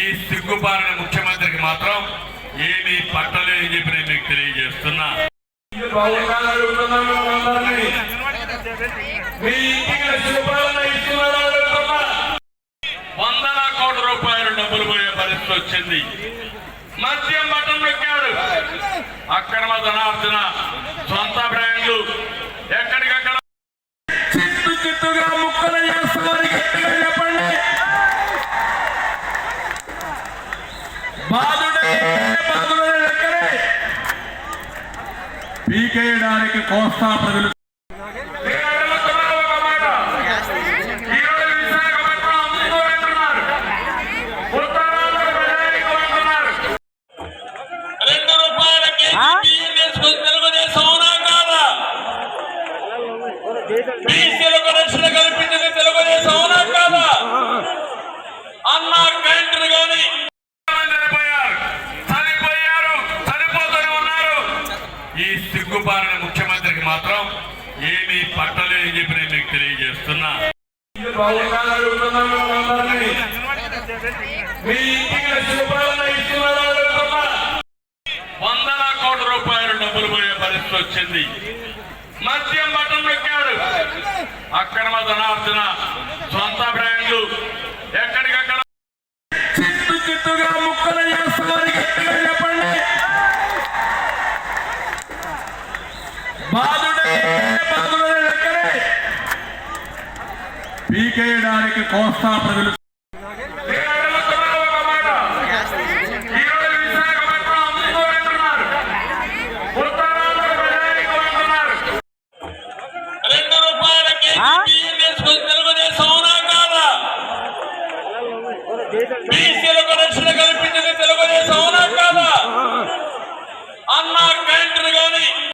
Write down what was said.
ఈ సిగ్గుపాలన ముఖ్యమంత్రికి మాత్రం ఏమీ పట్టలేదని చెప్పి నేను మీకు తెలియజేస్తున్నా. వందల కోట్ల రూపాయలు డబ్బులు పోయే పరిస్థితి వచ్చింది. మద్యం బట్టం పెట్టాడు అక్రమ ధనార్జన సొంత బ్రాండ్లు ఎక్కడికక్కడ చిత్తు చిత్తుగా ముక్కలు చేస్తున్నారు. కేజీ బియ్యం తీసుకొని తెలుగుదేశం కాదా? ఈ సిగ్గుపాలన ముఖ్యమంత్రికి మాత్రం ఏమీ పట్టలేని చెప్పి నేను మీకు తెలియజేస్తున్నా. వందల కోట్ల రూపాయలు డబ్బులు పోయే పరిస్థితి వచ్చింది. మద్యం బటన్ నొక్కాడు అక్రమ ధనార్జన సొంత బ్రాండ్లు కేజీ బియ్యం తీసుకొని తెలుగుదేశం బీసీలకు రక్షణ